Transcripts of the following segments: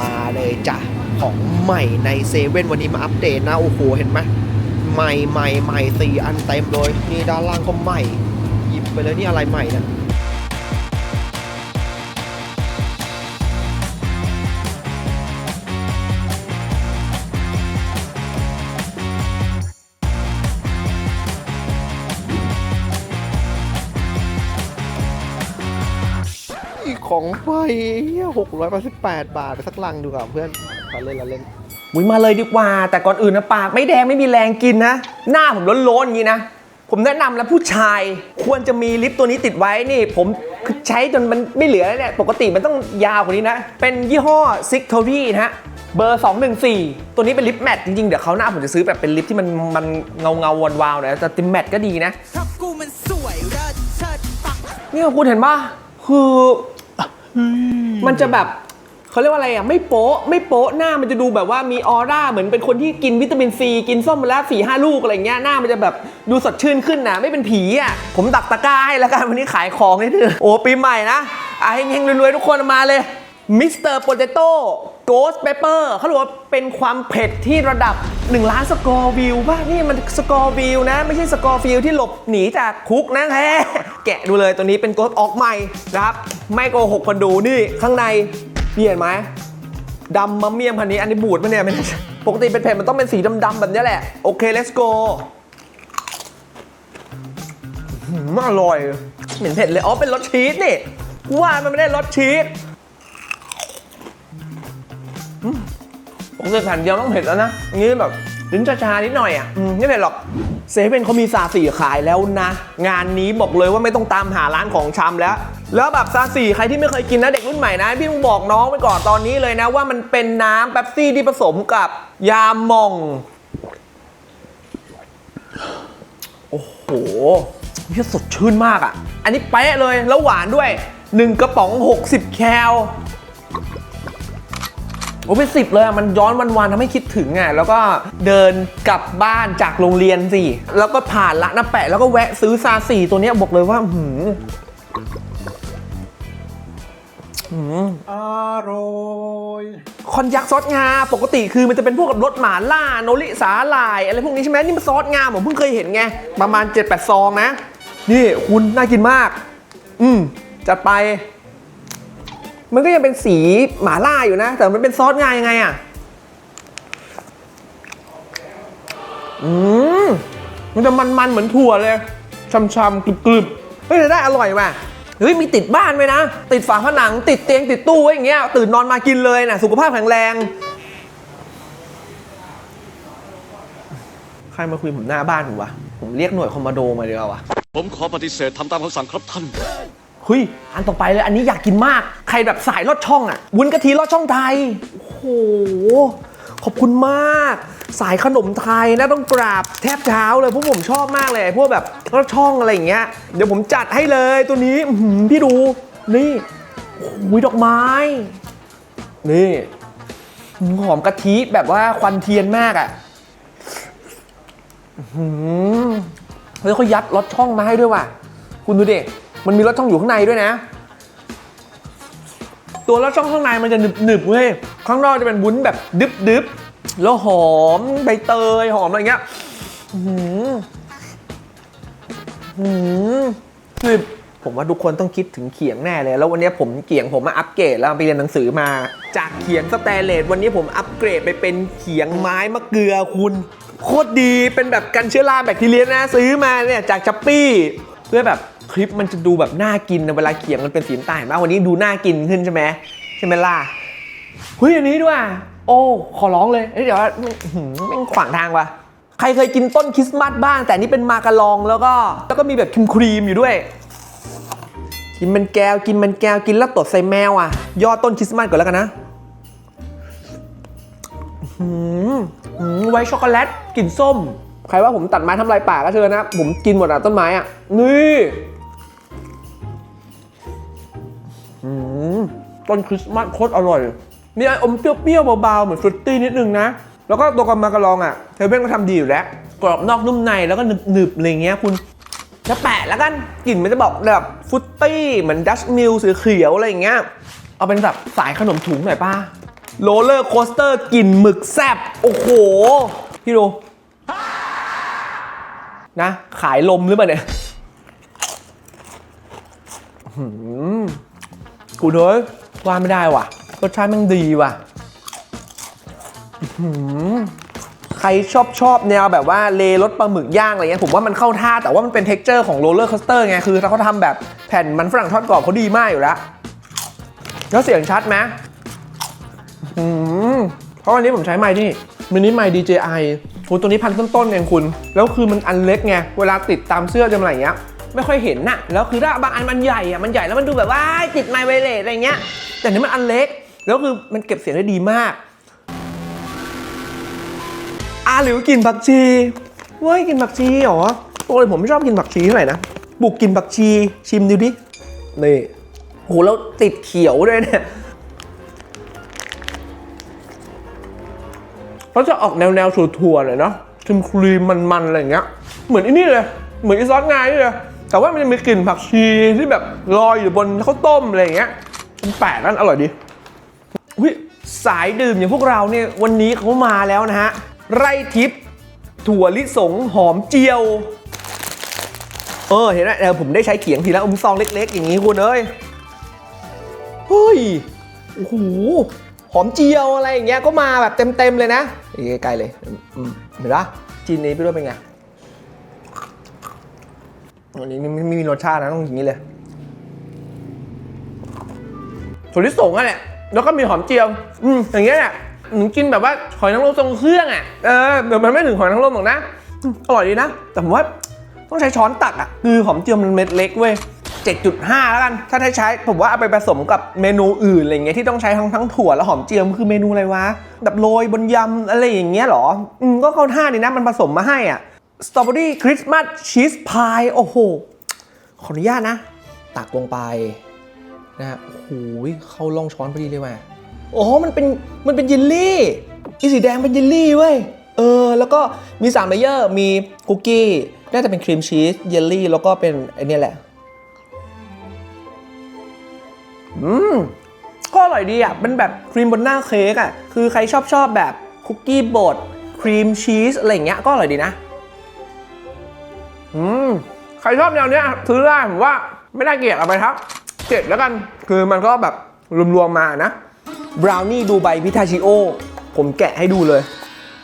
มาเลยจ้ะของใหม่ในเซเว่นวันนี้มาอัปเดตนะโอ้โหเห็นไหมใหม่ใหม่ใหม่สี่อันเต็มเลยนี่ด้านล่างก็ใหม่ หยิบไปเลยนี่อะไรใหม่เนี่ย อีกของใหม่หกร้อยแปดสิบแปดบาทไปสักลังดูกับเพื่อนเราเล่นเราเล่นอุ้ยมาเลยดีกว่า แต่ก่อนอื่นนะปากไม่แดงไม่มีแรงกินนะ หน้าผมโล้นๆอย่างนี้นะ ผมแนะนำแล้วผู้ชายควรจะมีลิปตัวนี้ติดไว้นี่ ผมคือใช้จนมันไม่เหลือแล้วเนี่ย ปกติมันต้องยาวกว่านี้นะ เป็นยี่ห้อ s i c t o r y นะฮะเบอร์ 214 ตัวนี้เป็นลิปแมทจริง ๆ เดี๋ยวเขาวหน้าผมจะซื้อแบบเป็นลิปที่มันมันเงาเงาๆวาวๆหนะแต่ติมแมทก็ดีนะเพราะกูมันสวยเลิศเชิดปังเนี่ยคุณเห็นป่ะคือ มันจะแบบเขาเรียกว่าอะไรอะไม่โป๊ะไม่โป๊ะหน้ามันจะดูแบบว่ามีออร่าเหมือนเป็นคนที่กินวิตามินซีกินส้มมาแล้วสี่ห้าลูกอะไรเงี้ยหน้ามันจะแบบดูสดชื่นขึ้นนะไม่เป็นผีอะผมดักตะกร้าให้แล้วกันวันนี้ขายของนิดนึงโอ้ปีใหม่นะอะเฮงๆรวยๆทุกคนมาเลยมิสเตอร์โปเตโต้โกสเปเปอร์เขาบอกว่าเป็นความเผ็ดที่ระดับ 1ล้านสกอร์วิวป่ะนี่มันสกอร์วิวนะ ไม่ใช่สกอร์ฟิลที่หลบหนีจากคุกนะแท้แกะดูเลยตัวนี้เป็นโกสออกใหม่นะครับ ไม่โกหกคนดูนี่ข้างในพี่เห็นไหมดำมะเมียมพันนี้อันนี้บูดปะเนี่ยไม่ปกติเป็นเผ็ดมันต้องเป็นสีดำๆแบบนี้แหละ โอเค let's go หืมอร่อยเหม็นเผ็ดเลยอ๋อเป็นรสชีสนี่ว่ามันไม่ได้รสชีส อืมปกติแผ่นเดียวต้องเผ็ดแล้วนะนี่แบบลิ้นชาๆนิดหน่อยอะอืมไม่เผ็ดหรอกเซเว่นเขามีซาสีขายแล้วนะ งานนี้บอกเลยว่าไม่ต้องตามหาร้านของชำแล้ว แล้วแบบซาสีใครที่ไม่เคยกินนะเด็กรุ่นใหม่นะ พี่ต้องบอกน้องไปก่อนตอนนี้เลยนะ ว่ามันเป็นน้ำแป๊บซี่ที่ผสมกับยาหม่อง โอ้โหพี่สดชื่นมากอะ อันนี้เป๊ะเลยแล้วหวานด้วย 1 กระป๋อง 60 แคล โอ้เป็นสิบเลยอะมันย้อนวันๆทำให้คิดถึงอะแล้วก็เดินกลับบ้านจากโรงเรียนสิแล้วก็ผ่านละน้าแปะแล้วก็แวะซื้อซาสีตัวเนี้ยบอกเลยว่าหืมหืมอร่อยคอนยักซอสงาปกติคือมันจะเป็นพวกกับรสหมาล่าโนริสาหร่าย อะไรพวกนี้ใช่ไหมนี่มันซอสงาผมเพิ่งเคยเห็นไงประมาณ 7-8 ซองนะ นี่คุณน่ากินมาก อืมจัดไป มันก็ยังเป็นสีหมาล่าอยู่นะ แต่มันเป็นซอสงายังไงอะ อืม มันจะมันๆเหมือนถั่วเลยช่ำๆกรึบๆเฮ้ยแต่ได้อร่อยว่ะเฮ้ยมีติดบ้านไว้นะ ติดฝาผนัง ติดเตียงติดตู้ไว้อย่างเงี้ยตื่นนอนมากินเลยนะสุขภาพแข็งแรง ใครมาคุยผมหน้าบ้านผมวะ ผมเรียกหน่วยคอมมานโดมาดีกว่าวะผมขอปฏิเสธทำตามคำสั่งครับท่าน เฮ้ยอันต่อไปเลยอันนี้อยากกินมาก ใครแบบสายลอดช่องอะวุ้นกะทิลอดช่องไทยโอ้โหขอบคุณมาก สายขนมไทยนะต้องกราบแทบเท้าเลยพวกผมชอบมากเลย พวกแบบลอดช่องอะไรอย่างเงี้ยเดี๋ยวผมจัดให้เลยตัวนี้อื้อหือพี่ดูนี่โอ้ยดอกไม้ นี่หอมกะทิแบบว่าควันเทียนมากอะอื้อหือเฮ้ยเขายัดลอดช่องมาให้ด้วยว่ะ คุณดูดิ มันมีลอดช่องอยู่ข้างในด้วยนะ ตัวลอดช่องข้างในมันจะหนึบหนึบๆเว้ยข้างนอกจะเป็นวุ้นแบบดึบดึบๆแล้วหอมใบเตยหอมอะไรเงี้ยหืออื้อหือคือผมว่าทุกคนต้องคิดถึงเขียงแน่เลย แล้ววันนี้ผมเขียงผมมาอัปเกรดแล้วไปเรียนหนังสือมา จากเขียงสแตนเลสวันนี้ผมอัปเกรดไปเป็นเขียงไม้มะเกลือคุณโคตรดีเป็นแบบกันเชื้อราแบคทีเรียนะ ซื้อมาเนี่ยจากช้อปปี้เพื่อแบบ คลิปมันจะดูแบบน่ากินนะเวลาเขียงมันเป็นสีน้ำตาลเห็นไหมวันนี้ดูน่ากินขึ้นใช่ไหมใช่ไหมล่ะเฮ้ยอันนี้ด้วยโอ้ขอร้องเลยเดี๋ยวแม่งขวางทางว่ะใครเคยกินต้นคริสต์มาสบ้าง แต่นี่เป็นมาการองแล้วก็แล้วก็มีแบบครีมครีมอยู่ด้วย กินเป็นแก้วกินเป็นแก้วกินแล้วตดใส่แมวอะ ยอดต้นคริสต์มาสก่อนแล้วกันนะหืออื้อหือไวช็อกโกแลตกลิ่นส้ม ใครว่าผมตัดไม้ทำลายป่าก็เชิญนะ ผมกินหมดอะต้นไม้อะ นี่ ต้นคริสต์มาสโคตรอร่อย มีไออมเปรี้ยวๆเบาๆเหมือนฟรุตตี้นิดนึงนะ แล้วก็ตัวกำมากระลองอะเทเบิลก็ทำดีอยู่แล้ว กรอบนอกนุ่มในแล้วก็หนึบๆอะไรเงี้ยคุณจะแปะแล้วกันกลิ่นมันจะบอกแบบฟรุตตี้เหมือนดัชมิลสีเขียวอะไรอย่างเงี้ยเอาเป็นแบบสายขนมถุงหน่อยป้าโรลเลอร์โคสเตอร์กลิ่นหมึกแซบโอ้โห พี่ดูนะขายลมหรือเปล่าเนี่ย อื้อหือกูเฮ้ยว่าไม่ได้ว่ะรสชาติมันดีว่ะใครชอบชอบแนวแบบว่าเลรสปลาหมึกย่างอะไรเงี้ยผมว่ามันเข้าท่าแต่ว่ามันเป็นเท็กเจอร์ของโรลเลอร์คอสเตอร์ไงคือถ้าเขาทำแบบแผ่นมันฝรั่งทอดกรอบเขาดีมากอยู่แล้วแล้วเสียงชัดไหมเพราะวันนี้ผมใช้ไมค์นี่มินิไมค์ DJI โหตัวนี้พันต้นๆเองคุณ แล้วคือมันอันเล็กไง เวลาติดตามเสื้อจำอะไรเงี้ย ไม่ค่อยเห็นน่ะแล้วคือถ้าบางอันมันใหญ่อะมันใหญ่แล้วมันดูแบบว่าติดไมค์ไวเลสอะไรเงี้ย แต่นี่มันอันเล็ก แล้วคือมันเก็บเสียงได้ดีมากอาหลิวกินผักชีเว้ยกินผักชีเหรอปกติผมไม่ชอบกินผักชีเท่าไหร่นะบุกกินผักชีชิมดูดินี่โหแล้วติดเขียวด้วยเนี่ยเขาจะออกแนวแนวถั่วๆหน่อยเนาะครีมครีมมันๆอะไรอย่างเงี้ย เหมือนอ้นี่เลย เหมือนไอซอสงานี่เลย แต่ว่ามันจะมีกลิ่นผักชีที่แบบลอยอยู่บนข้าวต้มอะไรอย่างเงี้ยมันแปลกนั่นอร่อยดีอุ๊ยสายดื่มอย่างพวกเราเนี่ยวันนี้เขามาแล้วนะฮะไร่ทิพย์ถั่วลิสงหอมเจียว เออเห็นไหมเดี๋ยวผมได้ใช้เขียงทีละอมซองเล็ก ๆ อย่างนี้คุณเอ้ยเฮ้ยโอ้โหหอมเจียวอะไรอย่างเงี้ยก็มาแบบเต็มๆเลยนะไกลๆเลยเห็นปะจีนนี้พี่รู้เป็นไง อันนี้ไม่มีรสชาตินะต้องอย่างนี้เลยถั่วลิสงอะเนี่ยแล้วก็มีหอมเจียว อืมอย่างเงี้ยเนี่ยหนูกินแบบว่าหอยนางรมทรงเครื่องอะ เออเดี๋ยวมันไม่ถึงหอยนางรมหรอกนะ อร่อยดีนะ แต่ผมว่าต้องใช้ช้อนตักอะ คือหอมเจียวมันเม็ดเล็กเว้ย7.5 แล้วกัน ถ้าได้ใช้ ผมว่าเอาไปผสมกับเมนูอื่นอะไรเงี้ยที่ต้องใช้ทั้งทั้งถั่วและหอมเจียวมันคือเมนูอะไรวะแบบโรยบนยำอะไรอย่างเงี้ยหรอ อืมก็เข้าท่าดีนะมันผสมมาให้อะ สตรอเบอรี่คริสต์มาสชีสพายโอ้โห ขออนุญาตนะ ตักลงไปนะฮะโอ้โหเข้าล่องช้อนพอดีเลยว่ะโอ้โหมันเป็นมันเป็นเยลลี่อีสีแดงเป็นเยลลี่เว้ยเออ แล้วก็มี3เลเยอร์ มีคุกกี้ น่าจะเป็นครีมชีส เยลลี่ แล้วก็เป็นไอเนี่ยแหละ อืม ก็อร่อยดีอะ เป็นแบบครีมบนหน้าเค้กอะ คือใครชอบชอบแบบคุกกี้บด ครีมชีส อะไรอย่างเงี้ย ก็อร่อยดีนะ อืมใครชอบแนวเนี้ยซื้อได้ผมว่าไม่ได้เกลียดเอาไปครับเจ็ดแล้วกันคือมันก็แบบรวมๆมานะบราวนี่ดูไบพิทาชิโอ ผมแกะให้ดูเลย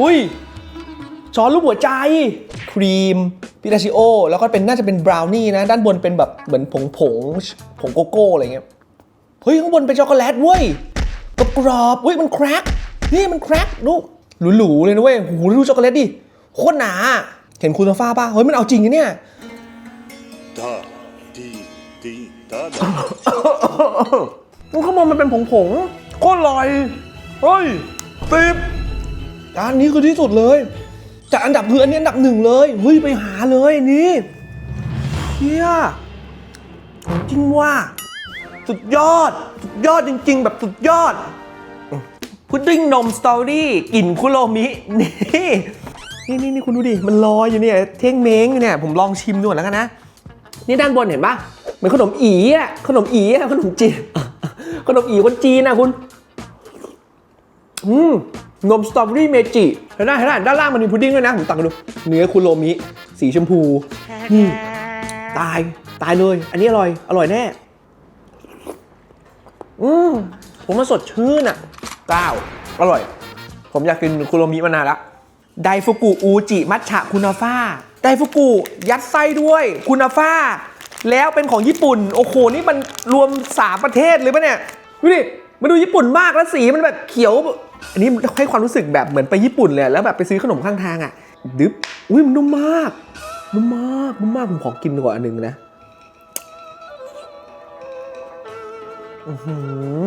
อุ้ยช้อนรูปหัวใจ ครีมพิทาชิโอ แล้วก็เป็นน่าจะเป็นบราวนี่นะ ด้านบนเป็นแบบเหมือนผงผงผงโกโก้อะไรเงี้ยเฮ้ย ข้างบนเป็นช็อกโกแลตเว้ยกรอบกรอบๆเฮ้ยมันแครกนี่มันแครกดูหรูๆเลยนะเว้ยโหดูช็อกโกแลตดิโคตรหนา เห็นคุณฟ้าป่ะ เฮ้ย มันเอาจริงนะเนี่ย Da, di, di, da, da. มันข้างบนมันเป็นผงผงๆโคตรอร่อย เฮ้ยติบจานนี้คือที่สุดเลย จากอันดับคืออันนี้อันดับหนึ่งเลย เฮ้ย ไปหาเลยนี่เฮียจริงว่า สุดยอด สุดยอดจริง ๆ แบบสุดยอดพุดดิ้งนมสตอรี่กลิ่นคุโรมิ นี่ นี่นี่นี่คุณดูดิ มันลอยอยู่เนี่ย เท่งเม้งอยู่เนี่ย ผมลองชิมดูก่อนแล้วกันนะ นี่ด้านบนเห็นปะเหมือนขนมอีอะขนมอีอะขนมจีน ขนมอีคนจีนนะคุณ อืมนมสตรอเบอรี่เมจิเห็นไหมเห็นไหมด้านล่างมันมีพุดดิ้งด้วยนะ ผมตักมาดู เนื้อคุโรมิ สีชมพู นี่ ตาย ตายเลย อันนี้อร่อย อร่อยแน่ อืมผมมาสดชื่นอะก้าวอร่อย ผมอยากกินคุโรมิมานานละ ไดฟุกุอูจิมัทฉะคุณาฟ่าไดฟุกุยัดไส้ด้วยคุณาฟ่าแล้วเป็นของญี่ปุ่น โอ้โห นี่มันรวม 3 ประเทศเลยปะเนี่ย ดูดิมันดูญี่ปุ่นมากแล้วสีมันแบบเขียว อันนี้ให้ความรู้สึกแบบเหมือนไปญี่ปุ่นเลย แล้วแบบไปซื้อขนมข้างทางอะดึบอุ้ยมันนุ่มมากนุ่มมากนุ่มมากผมขอกินดีกว่าอันหนึ่งนะอื้อหื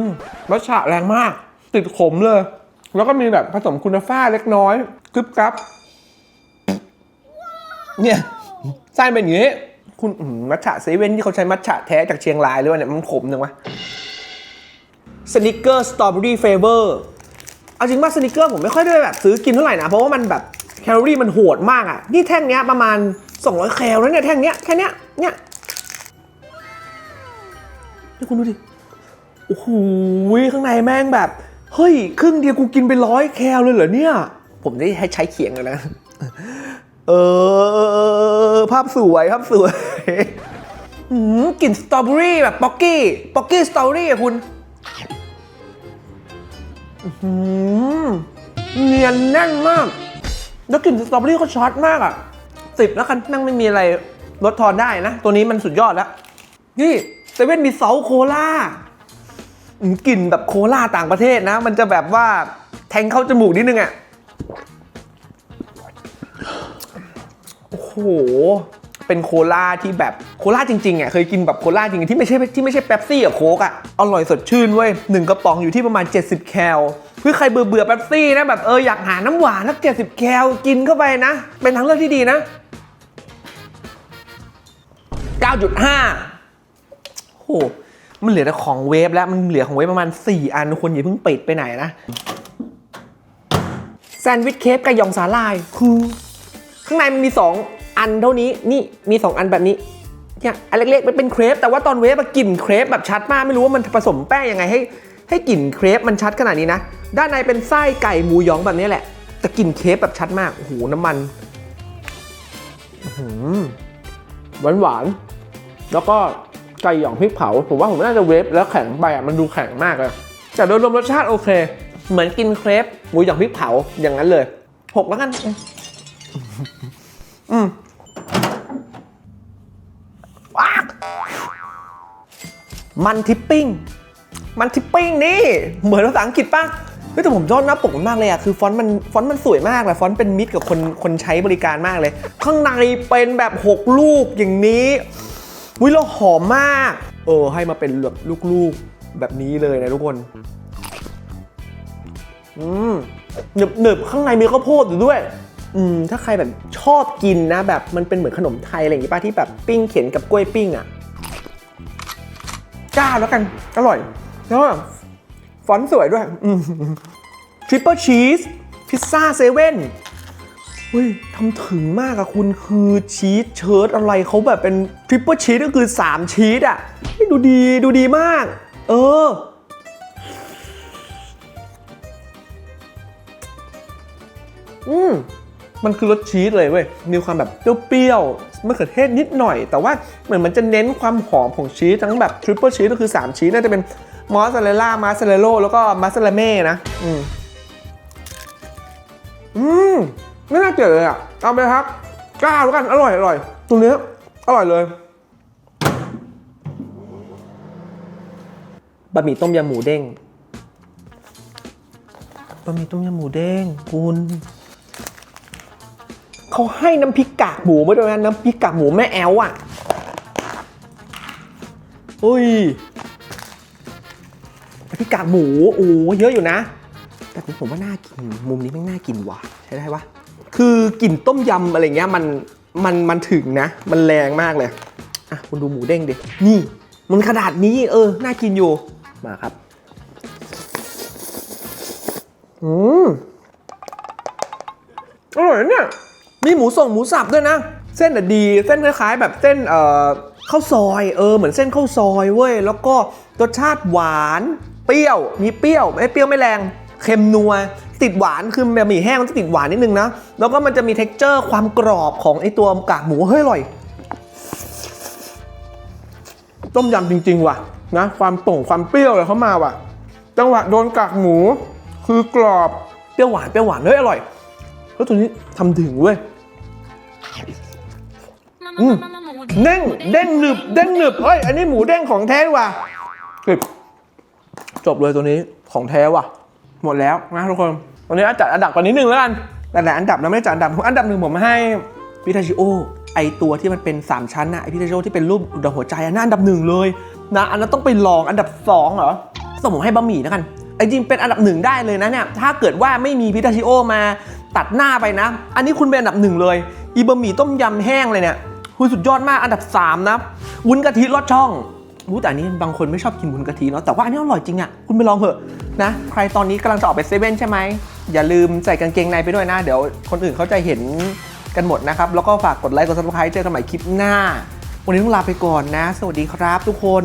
อรสชาติแรงมาก ติดขมเลย แล้วก็มีแบบผสมคุณฟ้าเล็กน้อย กึบกับ เนี่ยไส้เป็นอย่างนี้ คุณมัทฉะเซเว่นที่เขาใช้มัทฉะแท้จากเชียงรายเลยวะเนี่ยมันขมจังวะสนิเกอร์สตรอเบอรี่เฟเวอร์เอาจริงว่าสนิเกอร์ผมไม่ค่อยได้แบบซื้อกินเท่าไหร่นะ เพราะว่ามันแบบแคลอรี่มันโหดมากอะ่ะ นี่แท่งเนี้ยประมาณ 200 แคลแล้วเนี่ยแท่งเนี้ยแค่เนี้ยเนี่ยนี่คุณดูดิ โอ้โหข้างในแม่งแบบ เฮ้ย ครึ่งเดียวกูกินไปร้อยแคลเลยเหรอเนี่ย ผมได้ให้ใช้เขียงเลยนะเออ ภาพสวยภาพสวยหืมกลิ่นสตรอเบอรี่แบบป๊อกกี้ป๊อกกี้สตรอเบอรี่อะคุณอื้อหือเนียนแน่นมาก แล้วกลิ่นสตรอเบอรี่ก็ช็อตมากอะสิบแล้วกันนั่งไม่มีอะไรลดทอนได้นะ ตัวนี้มันสุดยอดแล้ว นี่เซเว่นมีเซาโคลาอืมกลิ่นแบบโคลาต่างประเทศนะ มันจะแบบว่าแทงเข้าจมูกนิดนึงอะ โอ้โห เป็นโคลาที่แบบโคลาจริงๆอะเคยกินแบบโคลาจริงๆที่ไม่ใช่ที่ไม่ใช่เป๊ปซี่กับโค้กอะอร่อยสดชื่นเว้ยหนึ่งกระป๋องอยู่ที่ประมาณ 70 แคลเพื่อใครเบื่อเบื่อเป๊ปซี่นะแบบเอออยากหาน้ำหวานสัก70 แคลกินเข้าไปนะ เป็นทางเลือกที่ดีนะ 9.5โอ้โหมันเหลือแต่ของเวฟแล้วมันเหลือของเวฟประมาณ 4 อันคุณอย่าเพิ่งปิดไปไหนนะ แซนด์วิชเค้กกับหยองสาลายคือข้างในมันมี 2 อันเท่านี้นี่มี 2 อันแบบนี้เนี่ยอันเล็กๆมันเป็นเครปแต่ว่าตอนเวฟกลิ่นเครปแบบชัดมากไม่รู้ว่ามันผสมแป้งยังไงให้ ให้กลิ่นเครปมันชัดขนาดนี้นะ ด้านในเป็นไส้ไก่หมูยองแบบนี้แหละ แต่กลิ่นเครปแบบชัดมากโอ้โหน้ำมันหวานหวานๆแล้วก็ไก่หยองพริกเผาผมว่าผมน่าจะเวฟแล้วแข็งไปอะมันดูแข็งมากเลยแต่โดยรวมรสชาติโอเค เหมือนกินเครปหมูหยองพริกเผาอย่างนั้นเลยหกแล้วกัน อืมว้ากมันทิปปิ้ง มันทิปปิ้งนี่ เหมือนภาษาอังกฤษป่ะเฮ้ยแต่ผมชอบหน้าปกมันมากเลยอะคือฟอนต์มันฟอนต์มันสวยมากเลยฟอนต์เป็นมิตรกับคนคนใช้บริการมากเลย ข้างในเป็นแบบ6ลูกอย่างนี้วิแล้วหอมมาก เออให้มาเป็นแบบลูกๆแบบนี้เลยนะทุกคน อืมหนึบหนึบข้างในมีข้าวโพดอยู่ด้วย อืมถ้าใครแบบชอบกินนะ แบบมันเป็นเหมือนขนมไทยอะไรอย่างงี้ป่ะที่แบบปิ้งเข็นกับกล้วยปิ้งอะก้าแล้วกันอร่อยแล้วฟอนต์สวยด้วยทริปเปิลชีสพิซซ่าเซเว่นเฮ้ยทำถึงมากอะคุณคือชีสเชิ้ตอะไรเขาแบบเป็นทริปเปิลชีสก็คือ 3 ชีสอะดูดีดูดีมาก เออ อืมมันคือรสชีสเลยเว้ย มีความแบบเปรี้ยวๆมะเขือเทศนิดหน่อย แต่ว่าเหมือนมันจะเน้นความหอมของชีสทั้งแบบทริปเปิลชีสก็คือ 3 ชีสน่าจะเป็นมอสซาเรลล่ามาสซาเรโลแล้วก็มาสซาเรเม่นะ อืม อืมไม่น่าเกลียดเลยอะ เอาไปครับกล้าแล้วกัน อร่อยอร่อยตรงนี้อร่อยเลยบะหมี่ต้มยำหมูเด้งบะหมี่ต้มยำหมูเด้งคุณ เขาให้น้ำพริกกากหมูมาด้วยนะน้ำพริกกากหมูแม่แอลอะอุ้ยน้ำพริกกากหมูโอ้เยอะอยู่นะ แต่ผมว่าน่ากินมุมนี้ไม่น่ากินว่ะใช้ได้ปะคือกลิ่นต้มยำอะไรเงี้ยมันมันมันถึงนะ มันแรงมากเลย อะคุณดูหมูเด้งดินี่ มันขนาดนี้เออ น่ากินอยู่ มาครับ อืมอร่อยเนี่ย มีหมูส่งหมูสับด้วยนะ เส้นอะดีเส้นคล้ายๆ แบบเส้นเอ่อข้าวซอยเออเหมือนเส้นข้าวซอยเว้ยแล้วก็รสชาติหวาน เปรี้ยว มีเปรี้ยวไม่เปรี้ยวไม่แรงเค็มนัวติดหวานคือแบบหมี่แห้งมันจะติดหวานนิดนึงนะ แล้วก็มันจะมี t e x t อร์ความกรอบของไอตัวกากหมูเฮ้ยอร่อย ต้มยำจริง ๆ ว่ะนะความป่งความเปรี้ยวเลยเข้ามาว่ะ จังหวะโดนกากหมู คือกรอบเปรี้ยวหวานเปรี้ยวหวานเฮ้ยอร่อยแล้วตัวนี้ทำถึงเว้ย อืมเด้งเด้งหนึบเด้งหนึบเฮ้ยอันนี้หมูเด้งของแท้ว่ะปิดจบเลยตัวนี้ของแท้ว่ะ หมดแล้วนะทุกคนวันนี้จัดอันดับก่อนนิดนึงแล้วกันแต่แต่อันดับนะไม่ได้จัดอันดับอันดับหนึ่งผมให้พิทาชิโอไอตัวที่มันเป็น 3 ชั้นนะไอพิทาชิโอที่เป็นรูปดอกหัวใจอันนั้นอันดับหนึ่งเลยนะอันนั้นต้องไปลองอันดับสองเหรอสมมติให้บะหมี่แล้วกันไอจริงเป็นอันดับหนึ่งได้เลยนะเนี่ยถ้าเกิดว่าไม่มีพิทาชิโอมาตัดหน้าไปนะ อันนี้คุณเป็นอันดับหนึ่งเลยอีบะหมี่ต้มยำแห้งเลยเนี่ย คุณสุดยอดมากอันดับ 3 นะ วุ้นกะทิรสช่อง รู้แต่อันนี้บางคนไม่ชอบกินวุ้นกะทิเนาะแต่ว่าอันนี้อร่อยจริงอะ่ะคุณไปลองเถอะนะ ใครตอนนี้กำลังจะออกไปเซเว่นใช่ไหมอย่าลืมใส่กางเกงในไปด้วยนะ เดี๋ยวคนอื่นเขาจะเห็นกันหมดนะครับ แล้วก็ฝากกดไลค์กดซับสไครต์เจอกันใหม่คลิปหน้า วันนี้ต้องลาไปก่อนนะ สวัสดีครับทุกคน